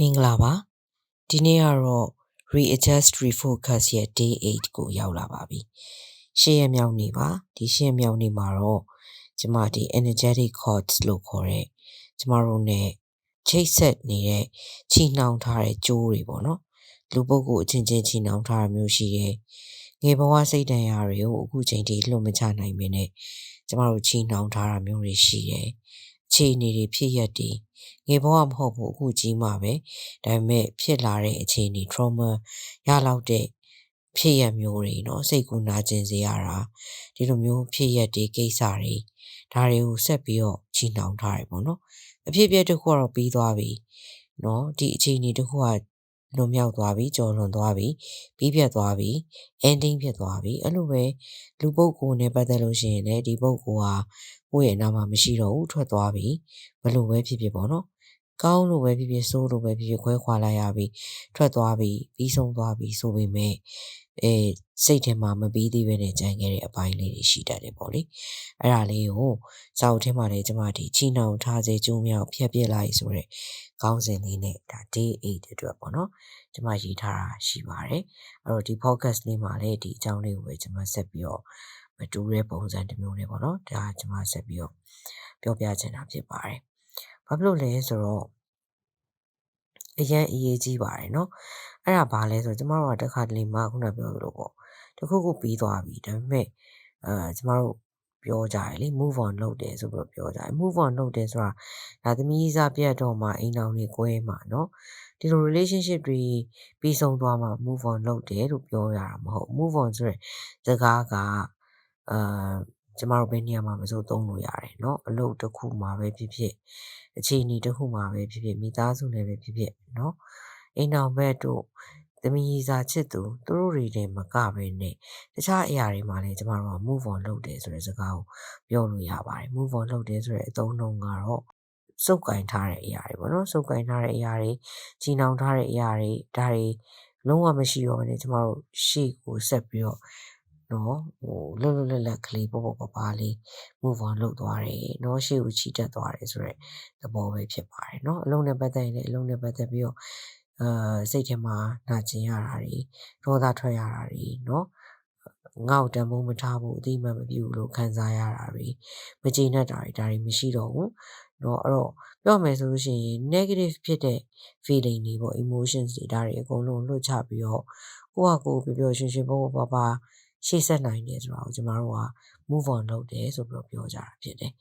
မင်္ဂလာပါဒီနေ့ကတော့ readjust refocus ရဲ့ day 8ကိုရောက်လာပါပြီရှေ့ရက်မြောက်နေ့ပါဒီရှေ့ရက်မြောက်နေ့မှာတော့ကျမဒီ energetic chords လို့ခေါ်တဲ့ကျမတို့ ਨੇ ချိတ်ဆက်နေတဲ့ချီနှောင်ထားတဲ့ကြိုးတွေပေါ့နော်လူပုဂ္ဂိုလ်အချင်းချင်းချီနှောင်ထားတာမျိုးရှိတယ်ငယ်ဘဝစိတ်တန်ရာတွေကိုအခုချိန်ထိလွတ်မချနိုင်မင်းနဲ့ကျမတို့ချီနှောင်ထားတာမျိုးတွေရှိတယ်အ ခြေအနေတွေဖြစ်ရက်တွေငယ်ဘဝမဟုတ်ဘူးအခုကြီးမှပဲဒါပေမဲ့ဖြစ်လာတဲ့အခြေအနေ trauma ရလောက်တဲ့ဖြစ်ရမျိုးတွေเนาะစိတ်ကူနာကျင်စေရတာဒီလိုမျိုးဖြစ်ရတဲ့ကိစ္စတွေဒါတွေကိုဆက်ပြီးတော့ချီနှောင်ထားတယ်ပေါ့နော်အဖြစ်အပျက်တစ်ခုကတော့ပြီးသွားပြီเนาะဒီအခြေအနေတစ်ခုက လွန်မြောက်သွားပြီကြော်လွန်သွားပြီပြီးပြတ်သွားပြီ ending ဖြစ်သွားပြီအဲ့လိုပဲလူပုဂ္ဂိုလ်နဲ့ပတ်သက်လို့ရှိရင်လည်းဒီပုဂ္ဂိုလ်ဟာကိုယ့်ရဲ့နာမှာမရှိတော့ဘူးထွက်သွားပြီဘလို့ပဲဖြစ်ဖြစ်ပေါ့နော် ကောင်းလို့ပဲဖြစ်ဖြစ်ဆိုးလို့ပဲဖြစ်ဖြစ်ခွဲခွာလိုက်ရပြီထွက်သွားပြီပြီးဆုံးသွားပြီဆိုပေမဲ့အဲစိတ်ထဲမှာမပြီးသေးပဲနဲ့ကြံခဲ့တဲ့အပိုင်းလေးတွေရှိတတ်တယ်ပေါ့လေအဲ့ဒါလေးကိုစာအုပ်ထဲမှာလည်းကျမဒီချီနှောင်ထားစေကျိုးမြောက်ဖြတ်ပြစ်လိုက်ဆိုတော့ခေါင်းစဉ်လေးနဲ့ဒါ day 8အတွက်ပေါ့နော်ကျမရေးထားတာရှိပါတယ်အဲ့တော့ဒီ podcast လေးမှာလည်းဒီအကြောင်းလေးကိုပဲကျမဆက်ပြီးတော့မတူတဲ့ပုံစံတစ်မျိုးနဲ့ပေါ့နော်ဒါကျမဆက်ပြီးတော့ပြောပြချင်တာဖြစ်ပါတယ် ဘာဖြစ်လို့လဲဆိုတော့အရင်အရေးကြီးပါတယ်เนาะအဲ့ဒါဘာလဲဆိုတော့ကျမတို့ကတစ်ခါတလေမှခုနပြောသလိုပေါ့တခုခုပြီးသွားပြီဒါပေမဲ့အဲကျမတို့ပြောကြတယ်လေ move on လုပ်တယ်ဆိုပြီးတော့ပြောကြတယ် move on လုပ်တယ်ဆိုတာဒါသမီးစားပြတ်တော့မှအိမ်တော်တွေကွဲမှာเนาะဒီလို relationship တွေပြီးဆုံးသွားမှ move on လုပ်တယ်လို့ပြောရတာမဟုတ် move on ဆိုတဲ့စကားကအာ ကျမတို့ဘယ်နေရာမှာမဆိုသုံးလို့ရတယ်เนาะအလုပ်တစ်ခုမှာပဲဖြစ်ဖြစ်အခြေအနေတစ်ခုမှာပဲဖြစ်ဖြစ်မိသားစုနဲ့ပဲဖြစ်ဖြစ်เนาะအိမ်တော်ဘက်တို့သမီးစာချစ်သူသူတို့တွေတည်းမကပဲနဲ့တခြားအရာတွေမှာလည်းကျမတို့က move on လုပ်တယ်ဆိုတဲ့စကားကိုပြောလို့ရပါတယ် move on လုပ်တယ်ဆိုတဲ့အသုံးအနှုန်းကတော့စုပ်ကင်ထားတဲ့အရာတွေပေါ့နော်စုပ်ကင်ထားတဲ့အရာတွေကြီးနှောင်ထားတဲ့အရာတွေဒါတွေလုံးဝမရှိတော့ဘဲနဲ့ကျမတို့ရှေ့ကိုဆက်ပြီးတော့ နော်ဟိုလွတ်လွတ်လပ်လပ်ကလေးပေါ့ပေါ့ပါပါလေး move on လုပ်သွားတယ်နော်ရှေ့ကိုချီတက်သွားတယ်ဆိုတော့သဘောပဲဖြစ်ပါတယ်နော်အလုံးနဲ့ပတ်သက်ရင်လည်းအလုံးနဲ့ပတ်သက်ပြီးတော့အာစိတ်ထဲမှာနာကျင်ရတာတွေဒေါသထွက်ရတာတွေနော်ငေါ့တံမိုးမထားဘူးအတိမတ်မပြုဘူးလို့ခံစားရတာတွေမကျေနပ်တာတွေဒါတွေမရှိတော့ဘူးเนาะအဲ့တော့ပြောမယ်ဆိုလို့ရှိရင် negative ဖြစ်တဲ့ feeling တွေပေါ့ emotions တွေဒါတွေအကုန်လုံးလွတ်ချပြီးတော့ကိုယ့်ဟာကိုယ်ပျော်ပျော်ရွှင်ရွှင်ပေါ့ပေါ့ပါပါ ရှေ့ဆက်နိုင်တယ်ဆိုတာကိုကျမတို့က move on လုပ်တယ်ဆိုပြီးတော့ပြောကြတာဖြစ်တယ်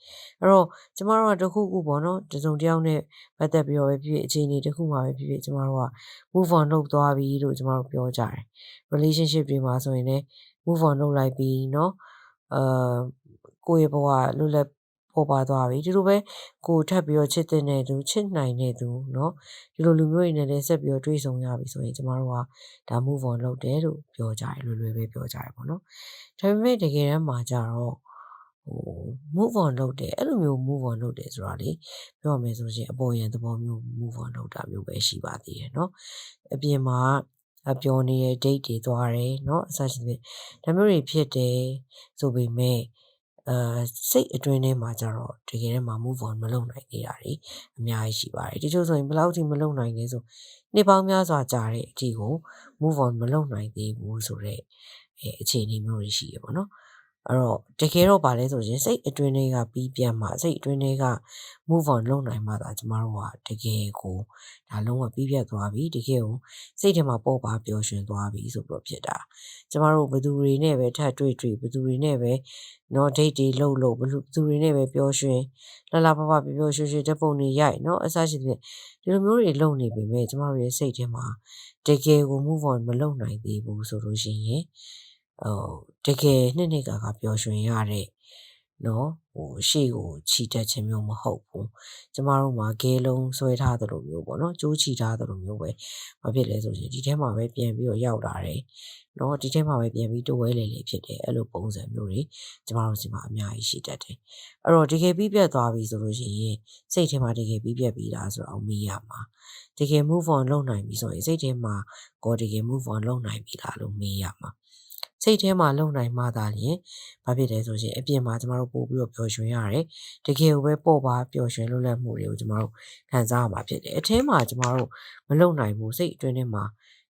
အဲ့တော့ကျမတို့ကတခုခုပေါ့နော်တစုံတစ်ယောက်နဲ့ပတ်သက်ပြီးတော့ပဲဖြစ်ဖြစ်အခြေအနေတစ်ခုမှာပဲဖြစ်ဖြစ်ကျမတို့က move on လုပ်သွားပြီလို့ကျမတို့ပြောကြတယ် relationship တွေမှာဆိုရင်လည်း move on လုပ်လိုက်ပြီเนาะအာကိုယ့်ရဲ့ဘဝလွတ်လပ် ပေါ်ပါသွားပြီဒီလိုပဲကိုထပ်ပြီးတော့ချစ်တဲ့သူချစ်နိုင်တဲ့သူเนาะဒီလိုလူမျိုးတွေနဲ့လည်းဆက်ပြီးတော့တွေ့ဆုံရပြီဆိုရင်ကျမတို့ကဒါ move on လုပ်တယ်လို့ပြောကြတယ်လွယ်လွယ်ပဲပြောကြတယ်ပေါ့နော်ဒါပေမဲ့တကယ်တမ်းမှာကြတော့ဟို move on လုပ်တယ်အဲ့လိုမျိုး move on လုပ်တယ်ဆိုတာလေပြောရမယ်ဆိုရင်အပေါ်ယံသဘောမျိုး move on လုပ်တာမျိုးပဲရှိပါသေးတယ်เนาะအပြင်မှာအပြောနေတဲ့ date တွေသွားတယ်เนาะအစရှိတဲ့ဒါမျိုးတွေဖြစ်တယ်ဆိုပေမဲ့ အာစိတ်အတွင်းထဲမှာကြတော့တကယ်တမ်းမှာ move on မလုပ်နိုင်သေးတာတွေအများကြီးရှိပါတယ်တချို့ဆိုရင်ဘယ်လောက်ထိမလုပ်နိုင်လဲဆိုနှစ်ပေါင်းများစွာကြာတဲ့အထိကို move on မလုပ်နိုင်သေးဘူးဆိုတော့အဲအခြေအနေမျိုးတွေရှိရပေါ့နော် အဲ့တော့တကယ်တော့ဗာလဲဆိုရင်စိတ်အတွင်းတွေကပြီးပြတ်မှစိတ်အတွင်းတွေက move on လုပ်နိုင်မှသာကျမတို့ကတကယ်ကိုဒါလုံးဝပြီးပြတ်သွားပြီတကယ်ကိုစိတ်ထဲမှာပေါ်ပါပျော်ရွှင်သွားပြီဆိုပြီးဖြစ်တာကျမတို့ဘသူတွေနဲ့ပဲထပ်တွေ့တွေ့ဘသူတွေနဲ့ပဲနော် date တွေလှုပ်လှုပ်ဘသူတွေနဲ့ပဲပျော်ရွှင်လှလှပပပျော်ရွှင်ရွှင်ဓပုံတွေရိုက်နော်အစရှိတဲ့ဒီလိုမျိုးတွေလုပ်နေပေမဲ့ကျမတို့ရဲ့စိတ်ထဲမှာတကယ်ကို move on မလုပ်နိုင်သေးဘူးဆိုလို့ရှိရင် ဟိုတကယ်နှစ်နှစ်ကာကပျော်ရွှင်ရတဲ့နော်ဟိုရှေ့ကိုခြိတက်ခြင်းမျိုးမဟုတ်ဘူးကျမတို့မှာဂဲလုံးဆွဲထားသလိုမျိုးပေါ့နော်ကြိုးချီထားသလိုမျိုးပဲမဖြစ်လဲဆိုရင်ဒီထဲမှာပဲပြန်ပြီးတော့ရောက်လာတယ်နော်ဒီထဲမှာပဲပြန်ပြီးတဝဲလေလေဖြစ်တယ်အဲ့လိုပုံစံမျိုးတွေကျမတို့စီမှာအများကြီးရှိတတ်တယ်အဲ့တော့တကယ်ပြီးပြတ်သွားပြီဆိုလို့ရှိရင်စိတ်ထဲမှာတကယ်ပြီးပြတ်ပြီးသားဆိုတော့မေးရမှာတကယ် move on လုပ်နိုင်ပြီဆိုရင်စိတ်ထဲမှာကိုတကယ် move on လုပ်နိုင်ပြီလားလို့မေးရမှာ စိတ်ထဲမှာလုံနိုင်မှသာလျှင်ဘာဖြစ်လဲဆိုရင်အပြင်မှာကျမတို့ပို့ပြီးတော့ပျော်ရွှင်ရတယ်တကယ်ကိုပဲပေါ့ပါပျော်ရွှင်လွတ်လပ်မှုတွေကိုကျမတို့ခံစားရမှာဖြစ်တယ်အထင်းမှာကျမတို့မလုံနိုင်ဘူးစိတ်အတွင်းထဲမှာ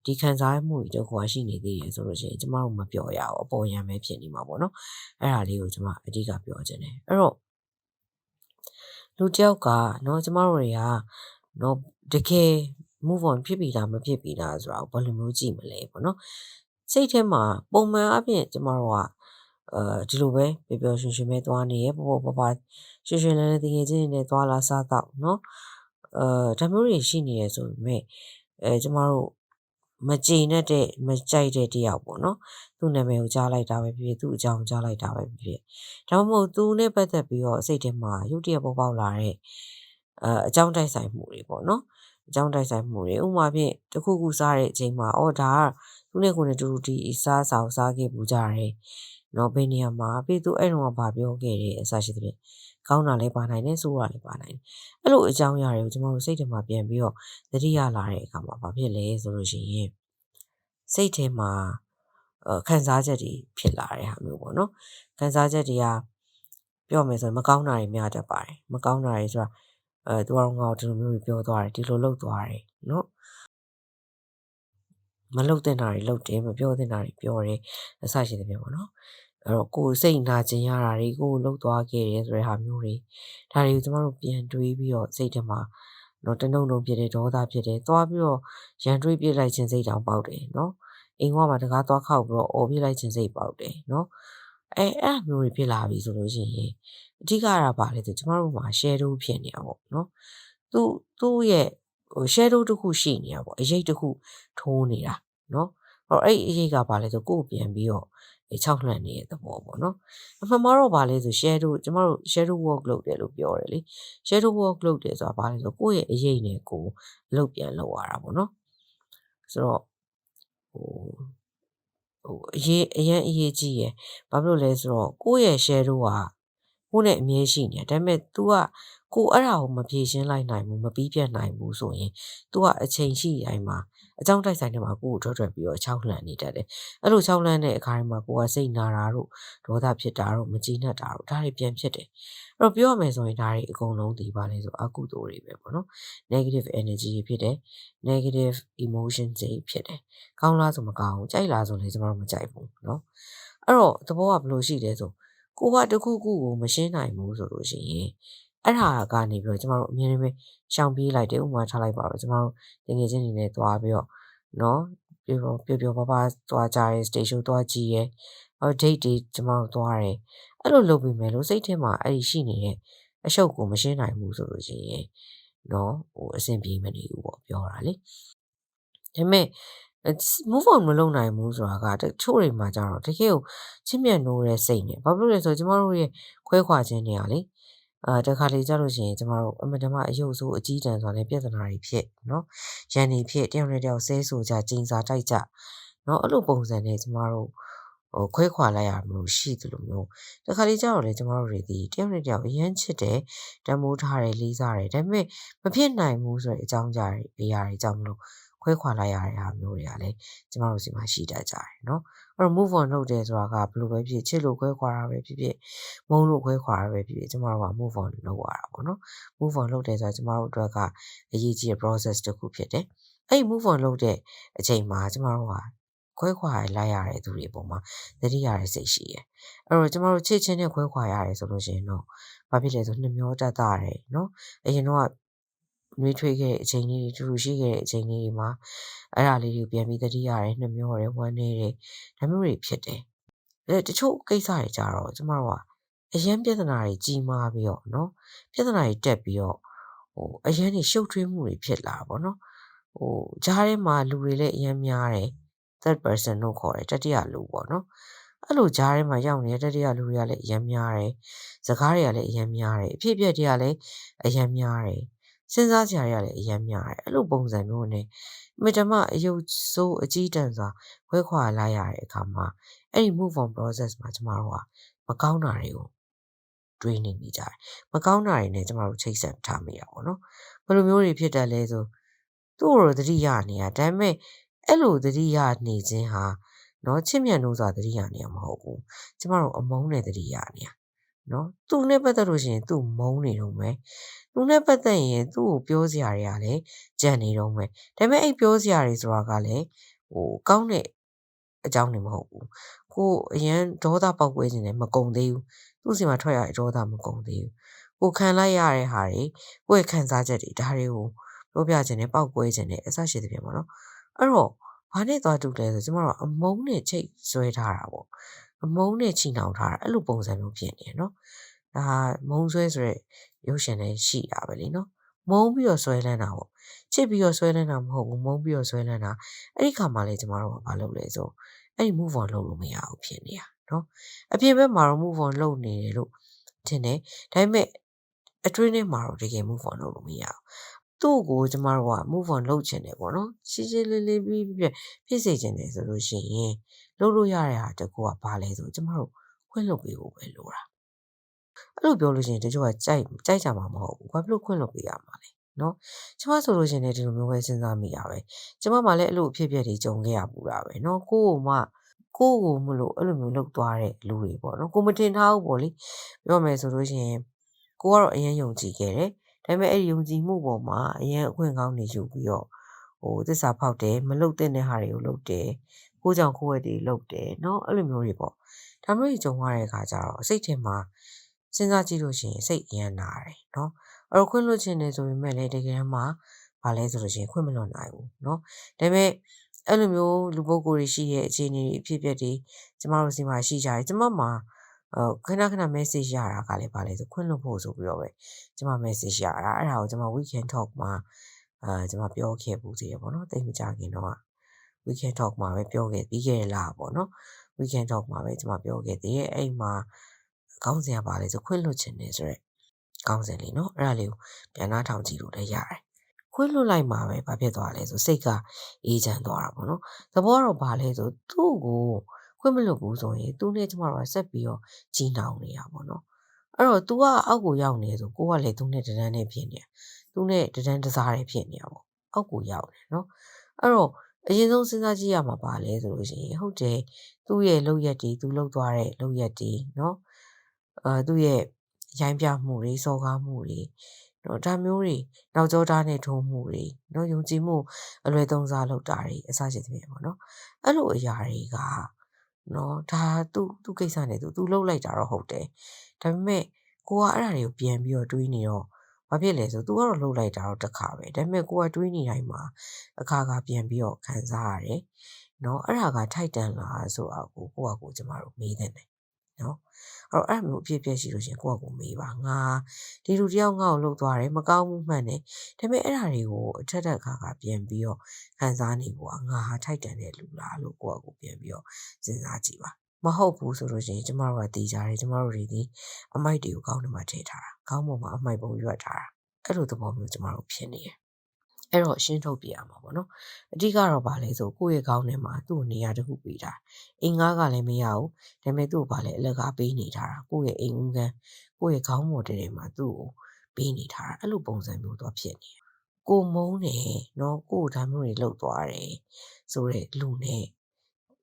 ဒီခံစားမှုတွေတော့ကွာရှိနေသေးတယ်ဆိုလို့ရှိရင်ကျမတို့မပျော်ရအောင်အပေါ်ယံပဲဖြစ်နေမှာပေါ့နော်အဲ့ဒါလေးကိုကျမအဓိကပြောချင်တယ်အဲ့တော့လူတယောက်ကเนาะကျမတို့တွေကเนาะတကယ် move on ဖြစ်ပြီလားမဖြစ်ပြီလားဆိုတာကိုဘယ်လိုမျိုးကြည့်မလဲပေါ့နော် စိတ်ထဲမှာပုံမှန်အပြင်ကျမတို့ကအဲဒီလိုပဲပျော်ပျော်ရွှင်ရွှင်ပဲသွားနေရပေါ့ပေါ့ပါပါရွှင်ရွှင်လန်းလန်းတကယ်ချင်းနဲ့သွားလာစားတော့เนาะအဲဒါမျိုးတွေရှိနေရဆိုပေမဲ့အဲကျမတို့မကြည်နဲ့တဲ့မကြိုက်တဲ့တယောက်ပေါ့နော်သူ့နာမည်ကိုကြားလိုက်တာပဲဖြစ်ဖြစ်သူ့အကြောင်းကြားလိုက်တာပဲဖြစ်ဖြစ်ဒါမှမဟုတ်သူနဲ့ပတ်သက်ပြီးတော့စိတ်ထဲမှာရုတ်တရက်ပေါ်ပေါက်လာတဲ့အဲအကြောင်းတိုက်ဆိုင်မှုတွေပေါ့နော် အကြောင်းတိုက်ဆိုင်မှုတွေဥပမာဖြင့်တခုခုစားတဲ့အချိန်မှာအော်ဒါကသူနဲ့ကိုယ်နဲ့တူတူဒီစားစာကိုစားခဲ့ပူကြတယ်နော်ဘယ်နေရာမှာပြီးသူအဲ့တော့ကဘာပြောခဲ့တယ်အစရှိသဖြင့်ကောင်းတာလည်းပါနိုင်တယ်ဆိုးတာလည်းပါနိုင်တယ်အဲ့လိုအကြောင်းအရာတွေကိုကျွန်တော်တို့စိတ်ထဲမှာပြန်ပြီးတော့သတိရလာတဲ့အခါမှာဘာဖြစ်လဲဆိုလို့ရှိရင်စိတ်ထဲမှာခံစားချက်တွေဖြစ်လာတဲ့ဟာမျိုးပေါ့နော်ခံစားချက်တွေကပြောမယ်ဆိုရင်မကောင်းတာတွေများတတ်ပါတယ်မကောင်းတာတွေဆိုတာ အဲသူကတော့ငါ့ကိုဒီလိုမျိုးပြောသွားတယ်ဒီလိုလုပ်သွားတယ်နော်မလုပ်တဲ့တာတွေလုပ်တယ်မပြောတဲ့တာတွေပြောတယ်အစရှိသဖြင့်ပေါ့နော်အဲ့တော့ကိုယ်စိတ်နာကျင်ရတာတွေကိုလှုပ်သွားခဲ့တယ်ဆိုတဲ့ဟာမျိုးတွေဒါတွေကိုကျမတို့ပြန်တွေးပြီးတော့စိတ်ထဲမှာတော့တနှုံနှုံဖြစ်တယ်ဒေါသဖြစ်တယ်သွားပြီးတော့ရန်တွေးပြစ်လိုက်ခြင်းစိတ်တောင်ပေါက်တယ်နော်အိမ်ကမှတကားသွားခောက်ပြီးတော့အော်ပြစ်လိုက်ခြင်းစိတ်ပေါက်တယ်နော် အဲအဲ့မျိုးတွေဖြစ်လာပြီဆိုလို့ရှိရင်အဓိကကဘာလဲဆိုကျမတို့မှာ shadow ဖြစ်နေတာပေါ့နော်သူသူ့ရဲ့ဟို shadow တစ်ခုရှိနေတာပေါ့အရေးတစ်ခုထိုးနေတာနော်ဟောအဲ့အရေးကဘာလဲဆိုကိုယ်ပြန်ပြီးတော့6လှန်နေတဲ့သဘောပေါ့နော်အမှန်မှာတော့ဗာလဲဆို shadow ကျမတို့ shadow work လုပ်တယ်လို့ပြောတယ်လေ shadow work လုပ်တယ်ဆိုတာဗာလဲဆိုကိုယ့်ရဲ့အရေးနဲ့ကိုယ်အလုပ်ပြန်လုပ်ရတာပေါ့နော်ဆိုတော့ဟို ဟိုအရေးအရင်အရေးကြီးရယ်ဘာဖြစ်လို့လဲဆိုတော့ကိုယ့်ရဲ့ shadow က ကိုယ့်နဲ့အမြဲရှိနေတယ်ဒါပေမဲ့ तू ကကိုအဲ့ဒါကိုမဖြေရှင်းလိုက်နိုင်ဘူးမပြီးပြတ်နိုင်ဘူးဆိုရင် तू ကအချိန်ရှိတိုင်းမှာအကြောင်းတိုက်ဆိုင်တွေမှာကိုကိုထွက်ထွက်ပြီးတော့ခြောက်လှန်နေတတ်တယ်အဲ့လိုခြောက်လှန်တဲ့အခါတွေမှာကိုကစိတ်နာတာတို့ဒေါသဖြစ်တာတို့မကြည်နပ်တာတို့ဒါတွေပြန်ဖြစ်တယ်အဲ့တော့ပြောရမယ်ဆိုရင်ဒါတွေအကုန်လုံးဒီပါလဲဆိုအကုသိုလ်တွေပဲပေါ့နော် negative energy တွေဖြစ်တယ် negative emotion တွေဖြစ်တယ်ကောင်းလားဆိုမကောင်းဘူးကြိုက်လားဆိုလည်းကျွန်တော်တို့မကြိုက်ဘူးเนาะအဲ့တော့သဘောကဘယ်လိုရှိလဲဆို ကိုကတခုခုကိုမရှင်းနိုင်ဘူးဆိုလို့ရှိရင်အဲ့ဒါကနေပြီးတော့ကျမတို့အမြင်နဲ့ရှောင်ပြေးလိုက်တယ်ဥပမာထားလိုက်ပါတော့ကျမတို့တကယ်ချင်းနေနဲ့သွားပြီးတော့နော်ပြပြပြပပသွားကြရဲ station သွားကြည့်ရဲအော် date တွေကျမတို့သွားတယ်အဲ့လိုလုပ်ပြီးမယ်လို့စိတ်ထဲမှာအဲ့ဒီရှိနေတဲ့အရှုပ်ကိုမရှင်းနိုင်ဘူးဆိုလို့ရှိရင်နော်ဟိုအဆင်ပြေမနေဘူးပေါ့ပြောတာလေဒါပေမဲ့ move on မလုပ်နိုင်ဘူးဆိုတာကတချို့တွေမှာကြတော့တကယ်ကိုချစ်မြတ်နိုးတဲ့စိတ်နဲ့ဘာဖြစ်လို့လဲဆိုတော့ကျမတို့ရဲ့ခွဲခွာခြင်းတွေကလေအာတခါလေကြလို့ရှိရင်ကျမတို့အမတမအယုတ်ဆိုးအကြီးတန်းဆိုတာလည်းပြဿနာတွေဖြစ်နော်ရန်နေဖြစ်တယောက်နဲ့တယောက်ဆဲဆိုကြကျင်းစာတိုက်ကြနော်အဲ့လိုပုံစံနဲ့ကျမတို့ဟိုခွဲခွာလိုက်ရမျိုးရှိသလိုမျိုးတခါလေကြတော့လေကျမတို့တွေဒီတယောက်နဲ့တယောက်အရန်ချစ်တယ်တမိုးထားတယ်လေးစားတယ်ဒါပေမဲ့မဖြစ်နိုင်ဘူးဆိုတဲ့အကြောင်းကြားတွေအရာတွေကြောင့်မလို့ ခွဲခွာလိုက်ရတဲ့ဟာမျိုးတွေကလည်းကျမတို့စီမှာရှိတတ်ကြတယ်နော်အဲ့တော့ move on လုပ်တယ်ဆိုတာကဘယ်လိုပဲဖြစ်ချစ်လို့ခွဲခွာတာပဲဖြစ်ဖြစ်မုန်းလို့ခွဲခွာတာပဲဖြစ်ဖြစ်ကျမတို့က move on လုပ်ရတာပေါ့နော် move on လုပ်တယ်ဆိုတာကျမတို့အတွက်ကအရေးကြီးတဲ့ process တစ်ခုဖြစ်တယ်အဲ့ move on လုပ်တဲ့အချိန်မှာကျမတို့ကခွဲခွာလိုက်ရတဲ့သူတွေအပေါ်မှာသတိရတဲ့စိတ်ရှိရယ်အဲ့တော့ကျမတို့ချစ်ချင်းနဲ့ခွဲခွာရတယ်ဆိုလို့ရှိရင်တော့ဘာဖြစ်လဲဆိုနှမျောတတ်တာတယ်နော်အရင်တော့ နှွေးထွေးခဲ့တဲ့အချိန်လေးတွေ တူတူရှိခဲ့တဲ့အချိန်လေးတွေမှာအဲ့ဒါလေးတွေကိုပြန်ပြီးသတိရတယ်နှမျောတယ်ဝမ်းနေတယ်ဒါမျိုးတွေဖြစ်တယ်အဲတချို့ကိစ္စတွေကြတော့ကျမတို့ကအရန်ပြဿနာတွေကြီးမားပြီးတော့နော်ပြဿနာတွေတက်ပြီးတော့ဟိုအရန်တွေရှုပ်ထွေးမှုတွေဖြစ်လာပါတော့ဟိုဂျားထဲမှာလူတွေလည်းအရန်များတယ် third person လို့ခေါ်တယ်တတိယလူပေါ့နော်အဲ့လိုဂျားထဲမှာရောက်နေတဲ့တတိယလူတွေကလည်းအရန်များတယ်စကားတွေကလည်းအရန်များတယ်အဖြစ်အပျက်တွေကလည်းအရန်များတယ် စဉ်းစားကြရလည်းအရန်များတယ်အဲ့လိုပုံစံမျိုးနဲ့မိတမအယုတ်ဆိုးအကြီးတန်းစွာခွဲခွာလိုက်ရတဲ့အခါမှာအဲ့ဒီ move on process မှာကျမတို့ကမကောင်းတာတွေကိုတွေးနေမိကြတယ်မကောင်းတာတွေနဲ့ကျမတို့ချိတ်ဆက်ထားမိရပါတော့ဘယ်လိုမျိုးတွေဖြစ်တယ်လဲဆိုသူ့ကိုသတိရနေတာဒါပေမဲ့အဲ့လိုသတိရနေခြင်းဟာနော်ချစ်မြတ်လို့ဆိုတာတတိယနေရမဟုတ်ဘူးကျမတို့အမုန်းနဲ့တတိယနေရနော်သူနဲ့ပတ်သက်လို့ရှိရင်သူ့မုန်းနေတော့မယ် သူနဲ့ပတ်သက်ရင်သူ့ကိုပြောစရာတွေကလည်းကြံနေတော့မယ်ဒါပေမဲ့အဲ့ပြောစရာတွေဆိုတာကလည်းဟိုကောင်းတဲ့အကြောင်းတွေမဟုတ်ဘူးကိုအရန်ဒေါသပေါက်ကွဲခြင်းနဲ့မကုံသေးဘူးသူ့စီမှာထွက်ရတဲ့ဒေါသမကုံသေးဘူးကိုခံလိုက်ရတဲ့ဟာတွေကိုယ့်ရဲ့ခံစားချက်တွေဒါတွေကိုပြောပြခြင်းနဲ့ပောက်ကွဲခြင်းနဲ့အဆရှိတဲ့ပြန်ပေါ့နော်အဲ့တော့ဘာနဲ့သွားတူလဲဆိုကျမတို့အမုန်းနဲ့ချိတ်ဆွဲထားတာပေါ့အမုန်းနဲ့ချီနှောင်ထားတာအဲ့လိုပုံစံမျိုးဖြစ်နေရနော်ဒါမုံဆွဲဆိုတဲ့ ရုပ်ရှင်လည်းရှိတာပဲလीနော်မုံပြီးတော့ဆွဲလန်းတာပေါ့ချစ်ပြီးတော့ဆွဲလန်းတာမဟုတ်ဘူးမုံပြီးတော့ဆွဲလန်းတာအဲ့ဒီခါမှလည်းကျမတို့ကဘာလုပ်လဲဆိုအဲ့ဒီ move on လုပ်လို့မရဘူးဖြစ်နေတာနော်အပြင်ဘက်မှာတော့ move on လုပ်နေတယ်လို့ထင်တယ်ဒါပေမဲ့အတွင်းထဲမှာတော့တကယ် move on လုပ်လို့မရဘူးသူ့ကိုကျမတို့က move on လုပ်ချင်တယ်ပေါ့နော်ရှင်းရှင်းလင်းလင်းပြီးပြဖြစ်စေချင်တယ်ဆိုလို့ရှိရင်လုပ်လို့ရတဲ့ဟာတကူကဘာလဲဆိုကျမတို့ခွင့်လွှတ်ပေးဖို့ပဲလိုတာ အဲ့လိုပြောလို့ရှိရင်တချို့ကကြိုက်ကြိုက်ကြမှာမဟုတ်ဘူးဘာဖြစ်လို့ခွင့်လွှတ်ပေးရမှာလဲနော်ကျမဆိုလို့ရှိရင်လည်းဒီလိုမျိုးပဲစဉ်းစားမိတာပဲကျမမှလည်းအဲ့လိုအဖြစ်အပျက်တွေကြုံခဲ့ရပူတာပဲနော်ကိုယ့်ကိုမှကိုယ့်ကိုမလို့အဲ့လိုမျိုးလှုပ်သွားတဲ့လူတွေပေါ့နော်ကိုမတင်ထားဘူးပေါ့လေပြောမယ်ဆိုလို့ရှိရင်ကိုကတော့အရင်ယုံကြည်ခဲ့တယ်ဒါပေမဲ့အဲ့ဒီယုံကြည်မှုပေါ်မှာအရင်အခွင့်ကောင်းနေယူပြီးတော့ဟိုသစ္စာဖောက်တယ်မလှုပ်တဲ့ဟာတွေကိုလှုပ်တယ်ကိုကြောင့်ကိုယ့်ရဲ့တွေလှုပ်တယ်နော်အဲ့လိုမျိုးတွေပေါ့ဒါမျိုးကြီးကြုံရတဲ့အခါကျတော့စိတ်ထဲမှာ စဉ်းစားကြည့်လို့ရှိရင်စိတ်အရန်နာတယ်နော်အဲ့တော့ခွင့်လွှတ်ခြင်းနေဆိုပေမဲ့လည်းတကယ်မှဘာလဲဆိုလို့ရှိရင်ခွင့်မလွတ်နိုင်ဘူးနော်ဒါပေမဲ့အဲ့လိုမျိုးလူပုဂ္ဂိုလ်တွေရှိရဲ့အခြေအနေတွေအဖြစ်အပျက်တွေကျမတို့စီမှာရှိကြတယ်ကျမမှာအော်ခဏခဏ message ရတာကလည်းဘာလဲဆိုခွင့်လွှတ်ဖို့ဆိုပြီးတော့ပဲကျမ message ရတာအဲ့ဒါကိုကျမ weekend talk မှာအာကျမပြောခဲ့ပူသေးရပေါ့နော်တိတ်မကြခင်တော့ weekend talk မှာပဲပြောခဲ့ပြီးခဲ့လားပေါ့နော် weekend talk မှာပဲကျမပြောခဲ့သေးတယ်အဲ့မှာ ခေါင်းစဉ်ကဗာလဲဆိုခွင့်လွှတ်ခြင်းနေဆိုရက်ခေါင်းစဉ်လေးနော်အဲ့ဒါလေးကိုပြန်နှားထောင်ကြည့်လို့လည်းရတယ်ခွင့်လွှတ်လိုက်မှာပဲဘာဖြစ်သွားလဲဆိုစိတ်ကအေးချမ်းသွားတာပေါ့နော်သဘောတော့ဘာလဲဆိုသူ့ကိုခွင့်မလွတ်ဘူးဆိုရင်သူနဲ့ကျမတို့ကဆက်ပြီးတော့ကြီးနှောင်နေတာပေါ့နော်အဲ့တော့ तू ကအောက်ကိုရောက်နေဆိုကိုကလည်းသူနဲ့တန်းနဲ့ဖြစ်နေတာသူနဲ့တန်းတစားတွေဖြစ်နေတာပေါ့အောက်ကိုရောက်နေနော်အဲ့တော့အရင်ဆုံးစဉ်းစားကြည့်ရမှာပါလဲဆိုလို့ရှိရင်ဟုတ်တယ်သူ့ရဲ့လောက်ရက်တီသူလောက်သွားတဲ့လောက်ရက်တီနော် အာသူ့ရဲ့ရိုင်းပြမှုတွေစော်ကားမှုတွေနော်ဒါမျိုးတွေနောက်ကျောသားနဲ့ထုံးမှုတွေနော်ယုံကြည်မှုအလွယ်သုံးစားလုပ်တာတွေအစရှိသဖြင့်ပေါ့နော်အဲ့လိုအရာတွေကနော်ဒါသူ့သူ့ကိစ္စနဲ့သူသူလှုပ်လိုက်တာတော့ဟုတ်တယ်ဒါပေမဲ့ကိုကအဲ့ဒါတွေကိုပြန်ပြီးတော့တွေးနေတော့ဘာဖြစ်လဲဆိုသူကတော့လှုပ်လိုက်တာတော့တစ်ခါပဲဒါပေမဲ့ကိုကတွေးနေတိုင်းမှာအခါခါပြန်ပြီးတော့ခံစားရတယ်နော်အဲ့ဒါကထိုက်တန်လားဆိုတာကိုကိုကကိုကျမတို့မေးတယ် နော်အဲ့တော့အဲ့လိုအဖြစ်ပြက်ရှိလို့ရှင်ကိုယ့်အကူမေးပါငါဒီလူတယောက်ငါ့ကိုလှုပ်သွားတယ်မကောင်းမှုမှန်တယ်ဒါပေမဲ့အဲ့ဒါတွေကိုအထက်ထက်ခါခါပြန်ပြီးတော့ခံစားနေဖို့ငါဟာထိုက်တန်တဲ့လူလားလို့ကိုယ့်အကူပြန်ပြီးတော့စဉ်းစားကြည့်ပါမဟုတ်ဘူးဆိုလို့ရှိရင်ကျမတို့ကတည်ကြတယ်ကျမတို့တွေဒီအမိုက်တွေကိုကောင်းနေမှထည့်ထားတာကောင်းပေါ်မှာအမိုက်ပုံရွက်ထားတာအဲ့လိုသဘောမျိုးကျမတို့ဖြစ်နေတယ် အဲ့တော့ရှင်းထုတ်ပြရမှာပေါ့နော်အဓိကတော့ဗာလဲဆိုကိုယ့်ရဲ့ခေါင်းထဲမှာသူ့နေရာတစ်ခုပေးတာအိမ်ငါးကလည်းမရဘူးဒါပေမဲ့သူ့ကိုဗာလဲအလကားပေးနေထားတာကိုယ့်ရဲ့အိမ်ဦးကန်းကိုယ့်ရဲ့ခေါင်းပေါ်တဲမှာသူ့ကိုပေးနေထားတာအဲ့လိုပုံစံမျိုးတော့ဖြစ်နေကိုမုန်းတယ်နော်ကို့ဒါမျိုးတွေလှုပ်သွားတယ်ဆိုတဲ့လူနဲ့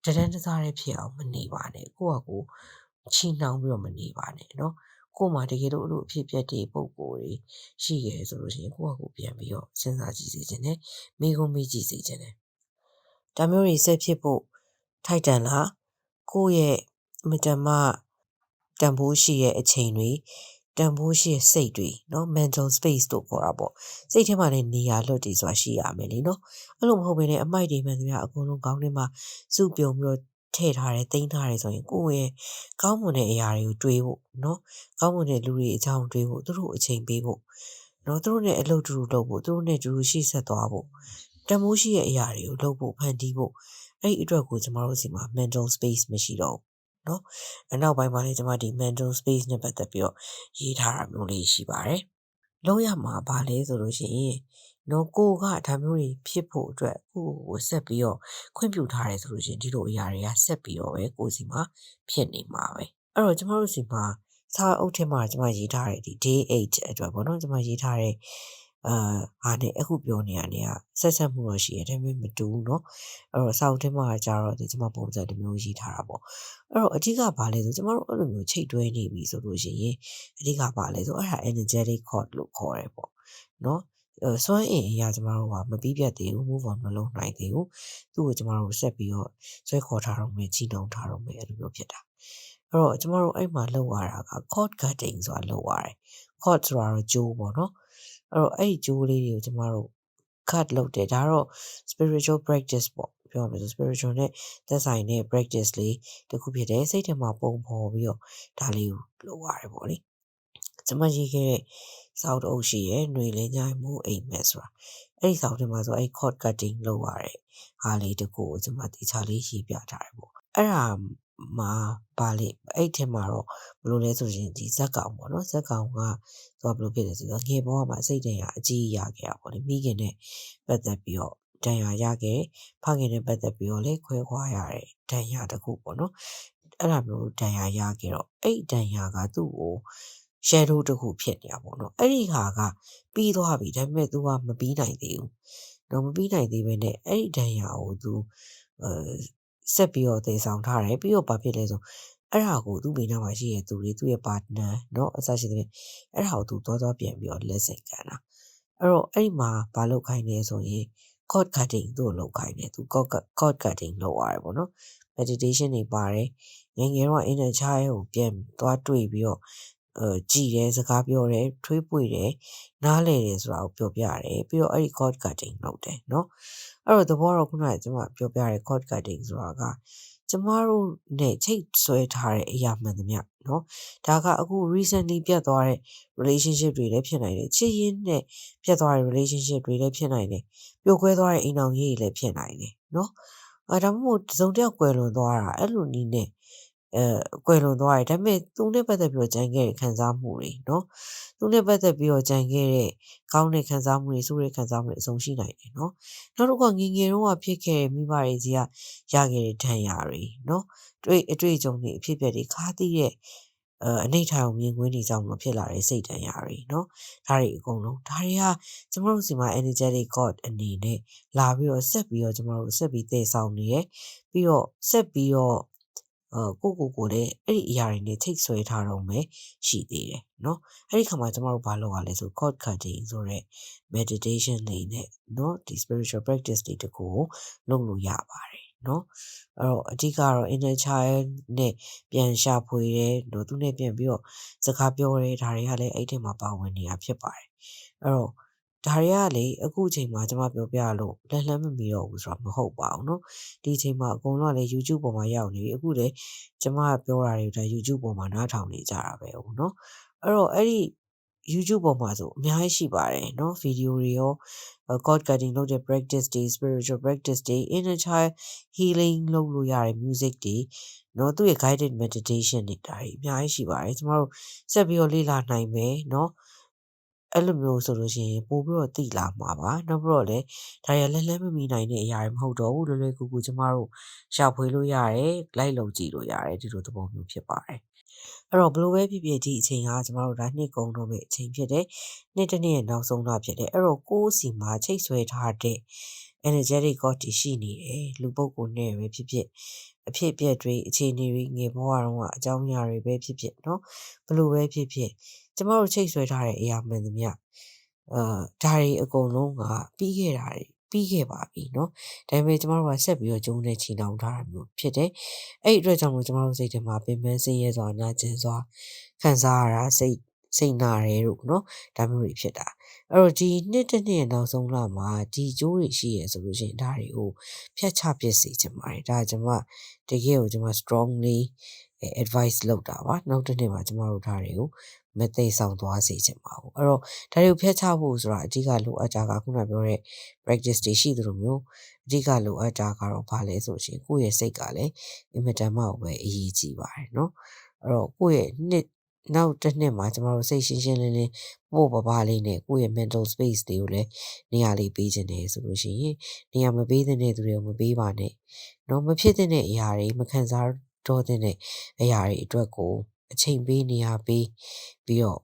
တဒန်းတစားတဲ့ဖြစ်အောင်မနေပါနဲ့ကိုယ့်ကကိုချီနှောင်ပြီးတော့မနေပါနဲ့နော် ကို့မှာတကယ်လို့အဲ့လိုအဖြစ်ပြက်တွေပုံကိုယ်တွေရှိခဲ့ဆိုလို့ရှိရင်ကိုယ့်အကူပြန်ပြီးတော့စဉ်းစားကြည့်စေချင်တယ်မိကုံးမိကြည့်စေချင်တယ်ဒါမျိုးတွေဆက်ဖြစ်ဖို့ထိုက်တန်လားကိုယ့်ရဲ့အမတန်မှတန်ဖိုးရှိရဲ့အချိန်တွေတန်ဖိုးရှိစိတ်တွေเนาะ mental space တို့ခေါ်တာပေါ့စိတ်ထဲမှာလည်းနေရာလွတ်တည်စွာရှိရမယ်လीเนาะအဲ့လိုမဟုတ်ဘဲနဲ့အမိုက်တွေမှန်သမျှအကုန်လုံးခေါင်းထဲမှာစုပြုံပြီးတော့ ထည့်ထားတယ်တင်ထားတယ်ဆိုရင်ကိုယ့်ရဲ့ကောင်းမွန်တဲ့အရာတွေကိုတွေးဖို့เนาะကောင်းမွန်တဲ့လူတွေအကြောင်းတွေးဖို့သူတို့အချိန်ပေးဖို့เนาะသူတို့နဲ့အလုပ်တူတူလုပ်ဖို့သူတို့နဲ့တူတူရှိဆက်သွားဖို့တမိုးရှိတဲ့အရာတွေကိုလုပ်ဖို့ဖန်တီးဖို့အဲ့ဒီအတွက်ကိုကျမတို့စီမှာ mental space မရှိတော့ဘူးเนาะအနောက်ပိုင်းမှာလည်းကျွန်မဒီ mental space နဲ့ပတ်သက်ပြီးတော့ရေးထားတာမျိုးလေးရှိပါတယ်လုံးရမှာပါလဲဆိုလို့ရှိရင် နော်ကိုကဒါမျိုးတွေဖြစ်ဖို့အတွက်ကိုကိုဆက်ပြီးတော့ခွင့်ပြုထားတယ်ဆိုလို့ရှိရင်ဒီလိုအရာတွေကဆက်ပြီးတော့ပဲကိုစီမှာဖြစ်နေမှာပဲအဲ့တော့ကျမတို့စီမှာစာအုပ်ထဲမှာကျမရေးထားတဲ့ဒီ day 8အတွက်ပေါ့နော်ကျမရေးထားတဲ့ အာဟာနဲ့အခုပြောနေရနေကဆက်ဆက်မှုတော့ရှိရတယ်ဒါပေမဲ့မတူဘူးเนาะအဲ့တော့စာအုပ်ထဲမှာကျတော့ဒီကျွန်မပုံစံတစ်မျိုးရေးထားတာပေါ့အဲ့တော့အဓိကဘာလဲဆိုကျွန်တော်တို့အဲ့လိုမျိုးချိတ်တွဲနေပြီဆိုလို့ရှိရင်အဓိကဘာလဲဆိုအဲ့ဒါ energetic cord လို့ခေါ်တယ်ပေါ့เนาะ စွမ်းအင်အရာကျမတို့ကမပြီးပြတ်သေးဘူး move on မလုပ်နိုင်သေးဘူးသူ့ကိုကျမတို့ဆက်ပြီးတော့ဆွဲခေါ်ထားတော့မယ်ချီနှောင်ထားတော့မယ်အဲ့လိုမျိုးဖြစ်တာအဲ့တော့ကျမတို့အဲ့မှာလောက်ရတာက cord cutting ဆိုတာလောက်ရတယ် cord ဆိုတာတော့ကြိုးပေါ့နော်အဲ့တော့အဲ့ဒီကြိုးလေးတွေကိုကျမတို့ cut လုပ်တယ်ဒါတော့ spiritual practice ပေါ့ပြောမယ်ဆို spiritual နဲ့သက်ဆိုင်တဲ့ practice လေးတစ်ခုဖြစ်တယ်စိတ်ထဲမှာပုံဖော်ပြီးတော့ဒါလေးကိုလုပ်ရတယ်ပေါ့လေကျမရေးခဲ့တဲ့ စောက်တအုပ်ရှိရဲ့ຫນွေလင်းညိုင်မိုးအိမ်မက်ဆိုတာအဲ့ဒီစောက်ထဲမှာဆိုအဲ့ cord cutting လုပ်ရတယ်ဟာလေးတကူကိုကျမတေချာလေးရေးပြထားတယ်ပေါ့အဲ့ဒါမှာပါလေအဲ့ထဲမှာတော့ဘယ်လိုလဲဆိုရင်ဒီဇက်ကောင်ပေါ့နော်ဇက်ကောင်ကသူကဘယ်လိုဖြစ်လဲဆိုတော့ငယ်ဘဝမှာစိတ်တန်ရအကြီးရခဲ့တာပေါ့လေမိခင်နဲ့ပတ်သက်ပြီးတော့တန်ရာရခဲ့ဖခင်နဲ့ပတ်သက်ပြီးတော့လေခွဲခွာရတဲ့တန်ရာတစ်ခုပေါ့နော်အဲ့လိုမျိုးတန်ရာရခဲ့တော့အဲ့တန်ရာကသူ့ကို shadow တစ်ခုဖြစ်နေတာပေါ့နော်အဲ့ဒီဟာကပြီးသွားပြီဒါပေမဲ့ तू ကမပြီးနိုင်သေးဘူးတော့မပြီးနိုင်သေးဘဲနဲ့အဲ့ဒီတန်ရာကို तू အဲဆက်ပြီးတော့သေဆောင်ထားတယ်ပြီးတော့ဘာဖြစ်လဲဆိုအဲ့ဒါကိုသူ့မိနာမှာရှိတဲ့သူတွေသူ့ရဲ့ partner เนาะအစရှိတဲ့အဲ့ဒါကိုသူသွားသွားပြန်ပြီးတော့လက်ဆင့်ခံတာအဲ့တော့အဲ့ဒီမှာဘာလုပ်ခိုင်းလဲဆိုရင် cord cutting သူ့ကိုလုပ်ခိုင်းတယ်သူ cord cord cutting လုပ်ရတယ်ပေါ့နော် meditation တွေပါတယ်ငယ်ငယ်တော့ inner child ကိုပြန်သွားတွေ့ပြီးတော့အဲ ကြည်တယ်စကားပြောတယ်ထွေးပွေတယ်နားလေတယ်ဆိုတာကိုပြောပြရတယ်ပြီးတော့အဲ့ဒီ cord cutting လုပ်တယ်เนาะအဲ့တော့သဘောတော့ခုနကကျွန်မပြောပြတဲ့ cord cutting ဆိုတာကကျမတို့နဲ့ချိတ်ဆွဲထားတဲ့အရာမှန်သမျှเนาะဒါကအခု recently ပြတ်သွားတဲ့ relationship တွေလည်းဖြစ်နိုင်တယ်ချစ်ရင်းနဲ့ပြတ်သွားတဲ့ relationship တွေလည်းဖြစ်နိုင်တယ်ပျော်ကွဲသွားတဲ့အိမ်အောင်ရေးတွေလည်းဖြစ်နိုင်တယ်เนาะအဲဒါမှမဟုတ်တစုံတစ်ယောက်ကွယ်လွန်သွားတာအဲ့လိုနည်းနဲ့ အဲကွယ်လွန်သွားတယ်ဒါပေမဲ့သူနဲ့ပတ်သက်ပြီးတော့ကြံခဲ့တဲ့ခံစားမှုတွေเนาะသူနဲ့ပတ်သက်ပြီးတော့ကြံခဲ့တဲ့ကောင်းတဲ့ခံစားမှုတွေဆိုးတဲ့ခံစားမှုတွေအဆုံးရှိနိုင်တယ်เนาะနောက်တစ်ခုကငငယ်တုန်းကဖြစ်ခဲ့တဲ့မိဘတွေကြီးကရခဲ့တဲ့ဒဏ်ရာတွေเนาะတွေ့အတွေ့အကြုံတွေအဖြစ်အပျက်တွေခါးသီးတဲ့အဲအနေထိုင်အောင်မြင်ကွင်းတွေကြောင့်မဖြစ်လာတဲ့စိတ်ဒဏ်ရာတွေเนาะဒါတွေအကုန်လုံးဒါတွေကကျမတို့စီမှာ energetic god အနေနဲ့လာပြီးတော့ဆက်ပြီးတော့ကျမတို့ဆက်ပြီးတည်ဆောင်နေရပြီးတော့ဆက်ပြီးတော့အာ ကိုကိုကိုလည်းအဲ့ဒီအရာတွေနဲ့ချိတ်ဆွဲထားတော့မယ်ရှိသေးတယ်နော်အဲ့ဒီခါမှာကျမတို့ဘာလုပ်ရလဲဆို cord cutting ဆိုတဲ့ meditation တွေနဲ့နော်ဒီ spiritual practice တွေတကူကိုလုပ်လို့ရပါတယ်နော်အဲ့တော့အဓိကတော့ inner child နဲ့ပြန်ရှာဖွေတယ်နော်သူနဲ့ပြန်ပြီးတော့စကားပြောရတဲ့ဓာတ်တွေကလည်းအဲ့ဒီမှာပါဝင်နေတာဖြစ်ပါတယ်အဲ့တော့ ဒါတွေကလေအခုအချိန်မှာကျွန်မပြောပြလို့လက်လှမ်းမမီတော့ဘူးဆိုတာမဟုတ်ပါဘူးเนาะဒီအချိန်မှာအကုန်လုံးကလည်း YouTube ပေါ်မှာရောက်နေပြီအခုလေကျွန်မပြောတာတွေဒါ YouTube ပေါ်မှာနားထောင်နေကြတာပဲဟုတ်เนาะအဲ့တော့အဲ့ဒီ YouTube ပေါ်မှာဆိုအများကြီးရှိပါတယ်เนาะဗီဒီယိုတွေရော cord cutting လုပ်တဲ့ practice တွေ spiritual practice တွေ inner child healing လုပ်လို့ရတဲ့ music တွေเนาะသူ့ရဲ့ guided meditation တွေဒါတွေအများကြီးရှိပါတယ်ကျမတို့ဆက်ပြီးတော့လေ့လာနိုင်မယ်เนาะ အဲ့လိုမျိုးဆိုလို့ရှိရင်ပို့ပြီးတော့တိလာမှာပါနောက်ပြီးတော့လည်းဒါရလက်လက်မမီနိုင်တဲ့အရာတွေမဟုတ်တော့ဘူးလွယ်လွယ်ကူကူကျမတို့ရှာဖွေလို့ရတယ်လိုက်လုံကြည့်လို့ရတယ်ဒီလိုသဘောမျိုးဖြစ်ပါတယ်အဲ့တော့ဘလို့ပဲဖြစ်ဖြစ်ဒီအချိန်ကကျမတို့ဒါနှစ်ကုန်တော့မယ့်အချိန်ဖြစ်တယ်နှစ်တစ်နှစ်ရဲ့နောက်ဆုံးတော့ဖြစ်တယ်အဲ့တော့ကိုယ်စီမှာချိတ်ဆွဲထားတဲ့ energetic god တည်ရှိနေတယ်လူပုဂ္ဂိုလ်နဲ့ပဲဖြစ်ဖြစ်အဖြစ်အပျက်တွေအခြေအနေတွေငယ်ဘဝတုန်းကအကြောင်းအရာတွေပဲဖြစ်ဖြစ်เนาะဘလို့ပဲဖြစ်ဖြစ် ကျမတို့ချိတ်ဆွဲထားတဲ့အရာမှန်သမျှအာဒါတွေအကုန်လုံးကပြီးခဲ့တာတွေပြီးခဲ့ပါပြီเนาะဒါပေမဲ့ကျမတို့ကဆက်ပြီးတော့ကျုံနဲ့ချီနှောင်ထားတာမျိုးဖြစ်တယ်အဲ့ဒီအတွက်ကြောင့်မို့ကျမတို့စိတ်ထဲမှာပင်ပန်းဆင်းရဲစွာနာကျင်စွာခံစားရတာစိတ်စိတ်နာရဲလို့เนาะဒါမျိုးတွေဖြစ်တာအဲ့တော့ဒီနှစ်တစ်နှစ်နောက်ဆုံးလမှာဒီကျိုးတွေရှိရဆိုလို့ရှိရင်ဒါတွေကိုဖျက်ချပစ်စေချင်ပါတယ်ဒါကျွန်မတကယ်ကိုကျွန်မ strongly advice လုပ်တာပါနောက်တစ်နေ့မှာကျမတို့ဒါတွေကို မသိဆောင်သွားစေချင်ပါဘူးအဲ့တော့ဒါတွေကိုဖျက်ချဖို့ဆိုတာအဓိကလိုအပ်တာကခုနပြောတဲ့ practice တွေရှိသလိုမျိုးအဓိကလိုအပ်တာကတော့ဘာလဲဆိုရှင်ကိုယ့်ရဲ့စိတ်ကလည်းအင်မတန်မှပဲအရေးကြီးပါတယ်เนาะအဲ့တော့ကိုယ့်ရဲ့နှစ်နောက်တစ်နှစ်မှာကျမတို့စိတ်ရှင်းရှင်းလင်းလင်းပို့ပပလေးနဲ့ကိုယ့်ရဲ့ mental space တွေကိုလည်းနေရာလေးပေးခြင်းတယ်ဆိုလို့ရှိရင်နေရာမပေးတဲ့သူတွေကိုမပေးပါနဲ့။တော့မဖြစ်တဲ့အရာတွေမခံစားတော့တဲ့အရာတွေအတွက်ကို အချိန်ပေးနေရာပေးပြီးတော့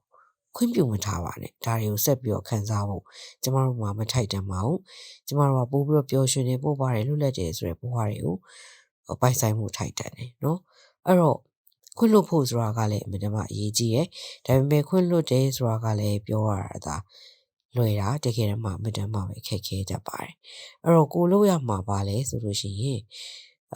ခွင့်ပြုမထားပါနဲ့ဒါတွေကိုဆက်ပြီးတော့ခံစားဖို့ကျမတို့မှာမထိုက်တန်ပါဘူးကျမတို့ကပို့ပြီးတော့ပျော်ရွှင်နေပို့ပါတယ်လွတ်လပ်တယ်ဆိုတဲ့ဘဝတွေကိုပိုင်ဆိုင်မှုထိုက်တန်တယ်နော်အဲ့တော့ခွင့်လွတ်ဖို့ဆိုတာကလည်းအမြဲတမ်းအရေးကြီးရယ်ဒါပေမဲ့ခွင့်လွတ်တယ်ဆိုတာကလည်းပြောရတာဒါလွယ်တာတကယ်တမ်းမှအမြဲတမ်းမှပဲခက်ခဲတတ်ပါတယ်အဲ့တော့ကိုလို့ရမှာပါလဲဆိုလို့ရှိရင်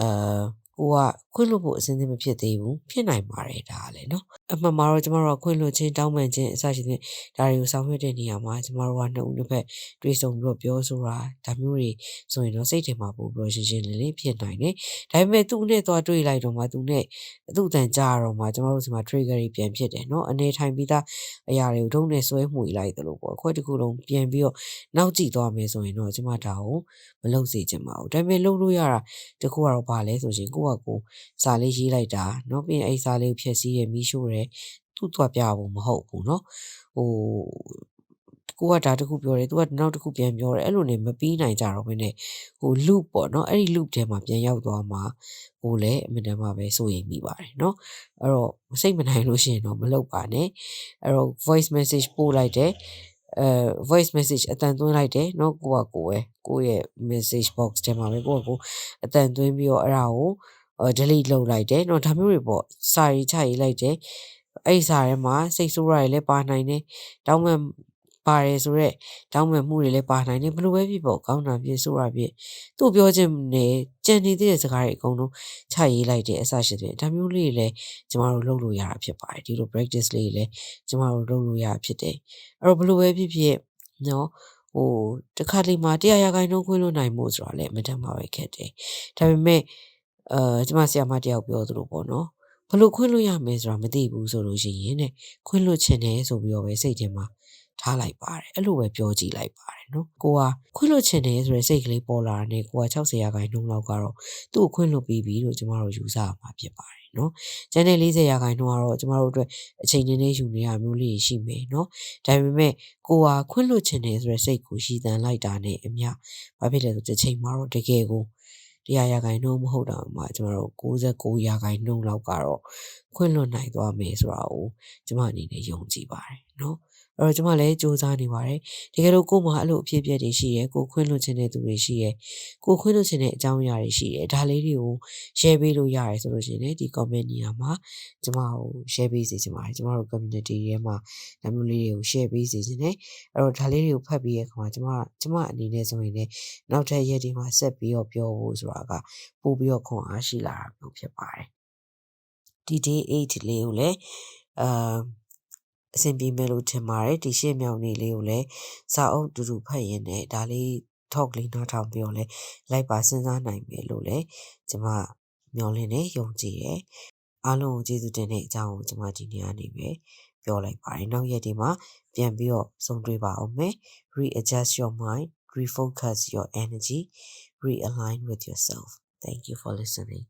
အာ ကိုကခွင့်လွှတ်ဖို့အစဉ်အသင့်မဖြစ်သေးဘူးဖြစ်နိုင်ပါတယ်ဒါလည်းနော်အမှန်မှာတော့ကျမတို့ကခွင့်လွှတ်ခြင်းတောင်းပန်ခြင်းအစရှိတဲ့ဒါတွေကိုဆောင်ရွက်တဲ့နေရာမှာကျမတို့ကနှစ်ဦးနှစ်ဖက်တွေ့ဆုံပြီးတော့ပြောဆိုတာဒါမျိုးတွေဆိုရင်တော့စိတ်ထဲမှာပို့ပြီးတော့ရှင်းရှင်းလင်းလင်းဖြစ်နိုင်တယ်ဒါပေမဲ့သူ့နဲ့သွားတွေ့လိုက်တော့မှသူနဲ့သူ့တန်ကြတော့မှကျမတို့ဒီမှာ trigger တွေပြန်ဖြစ်တယ်နော်အနေထိုင်ပြီးသားအရာတွေကိုဒုံနဲ့ဆွဲမှုလိုက်တယ်လို့ပေါ့အခွက်တစ်ခုလုံးပြန်ပြီးတော့နောက်ကြည့်သွားမယ်ဆိုရင်တော့ကျမဒါကိုမလုပ်စေချင်ပါဘူးဒါပေမဲ့လုပ်လို့ရတာတခုကတော့ဘာလဲဆိုရင်ကိုယ့်ကကိုစာလေးရေးလိုက်တာเนาะပြီးရင်အဲ့စာလေးကိုဖြည့်ဆည်းရမီးရှို့တယ်သူ့သွားပြဖို့မဟုတ်ဘူးเนาะဟိုကိုကဒါတခုပြောတယ်သူကနောက်တစ်ခုပြန်ပြောတယ်အဲ့လိုနေမပြီးနိုင်ကြတော့ဘဲနဲ့ဟို loop ပေါ့နော်အဲ့ဒီ loop ထဲမှာပြန်ရောက်သွားမှာဟိုလည်းအမြဲတမ်းပဲစိုးရိမ်မိပါတယ်နော်အဲ့တော့စိတ်မနိုင်လို့ရှိရင်တော့မလုပ်ပါနဲ့အဲ့တော့ voice message ပို့လိုက်တယ် အဲ voice message အတန်သွင်းလိုက်တယ်เนาะကိုကကိုပဲကိုရဲ့ message box ထဲမှာပဲကိုကကိုအတန်သွင်းပြီးတော့အဲ့ဒါကို delete လုပ်လိုက်တယ်เนาะဒါမျိုးတွေပေါ့စာရေးချရေးလိုက်တယ်အဲ့စာထဲမှာစိတ်ဆိုးရည်လည်းပါနိုင်တယ်တောင်းပန် ပါတယ်ဆိုတော့တောင်းပန်မှုတွေလည်းပါနိုင်တယ်ဘလို့ပဲဖြစ်ပေါ့ကောင်းတာဖြစ်ဆိုးတာဖြစ်သူ့ပြောခြင်းနဲ့ကြံနေတဲ့စကားတွေအကုန်လုံးချရေးလိုက်တဲ့အစရှိတယ်ဒါမျိုးလေးတွေလည်းကျမတို့လုပ်လို့ရတာဖြစ်ပါတယ်ဒီလို practice လေးတွေလည်းကျမတို့လုပ်လို့ရဖြစ်တယ်အဲ့တော့ဘလို့ပဲဖြစ်ဖြစ်နော်ဟိုတခါလေးမှာတရားရဂိုင်းလုံးခွင့်လို့နိုင်မှုဆိုတာလည်းမတတ်မှာပဲခက်တယ်ဒါပေမဲ့အဲကျမဆရာမတယောက်ပြောသလိုပေါ့နော်ဘလို့ခွင့်လို့ရမယ်ဆိုတာမသိဘူးဆိုလို့ရှိရင်တဲ့ခွင့်လို့ချင်တယ်ဆိုပြီးတော့ပဲစိတ်ထဲမှာ ထားလိုက်ပါတယ်အဲ့လိုပဲပြောကြည့်လိုက်ပါတယ်နော်ကိုကခွင့်လွတ်ချင်တယ်ဆိုတဲ့စိတ်ကလေးပေါ်လာတဲ့ကိုက60ရာခိုင်နှုန်းလောက်ကတော့သူ့ကိုခွင့်လွတ်ပြီးပြီလို့ကျမတို့ယူဆရမှာဖြစ်ပါတယ်နော်ကျန်တဲ့40ရာခိုင်နှုန်းကတော့ကျမတို့အတွက်အချိန်နည်းနည်းယူနေရမျိုးလေးရှိမယ်နော်ဒါပေမဲ့ကိုကခွင့်လွတ်ချင်တယ်ဆိုတဲ့စိတ်ကိုရှည်တန်လိုက်တာနဲ့အမျှဘာဖြစ်လဲဆိုတစ်ချိန်မှာတော့တကယ်ကိုတရားရာခိုင်နှုန်းမဟုတ်တော့မှကျမတို့69ရာခိုင်နှုန်းလောက်ကတော့ခွင့်လွတ်နိုင်သွားမယ်ဆိုတာကိုကျမအနေနဲ့ယုံကြည်ပါတယ်နော် အဲ့တော့ကျမလည်းစူးစမ်းနေပါတယ်တကယ်လို့ကို့မှာအဲ့လိုအဖြစ်အပျက်တွေရှိရဲကိုခွင့်လွှတ်ခြင်းတဲ့သူတွေရှိရဲကိုခွင့်လွှတ်ခြင်းတဲ့အကြောင်းအရာတွေရှိရဲဒါလေးတွေကို share ပေးလို့ရတယ်ဆိုလို့ရှိရင်လည်းဒီ comment နေရာမှာကျမကို share ပေးစေချင်ပါတယ်ကျမတို့ community ထဲမှာဒါမျိုးလေးတွေကို share ပေးစေချင်တယ်အဲ့တော့ဒါလေးတွေကိုဖတ်ပြီးတဲ့အခါမှာကျမကျမအနေနဲ့ဆိုရင်လည်းနောက်ထပ်ရက်ဒီမှာဆက်ပြီးတော့ပြောဖို့ဆိုတာကပို့ပြီးတော့ခွန်အားရှိလာတာမျိုးဖြစ်ပါတယ်ဒီ day 8လေးကိုလည်းအာ အဆင်ပြေမယ်လို့ထင်ပါတယ်ဒီရှေ့မြောက်နေ့လေးကိုလည်းစာအုပ်တူတူဖတ်ရင်းနဲ့ဒါလေး talk လေးနားထောင်ပြီးတော့လည်းလိုက်ပါစဉ်းစားနိုင်မယ်လို့လည်းကျမမျှော်လင့်နေယုံကြည်ရယ်အားလုံးကိုကျေးဇူးတင်တဲ့အကြောင်းကိုကျမဒီနေ့ကနေပဲပြောလိုက်ပါတယ်နောက်ရက်ဒီမှာပြန်ပြီးတော့ဆုံတွေ့ပါအောင်မယ် readjust your mind refocus your energy realign with yourself thank you for listening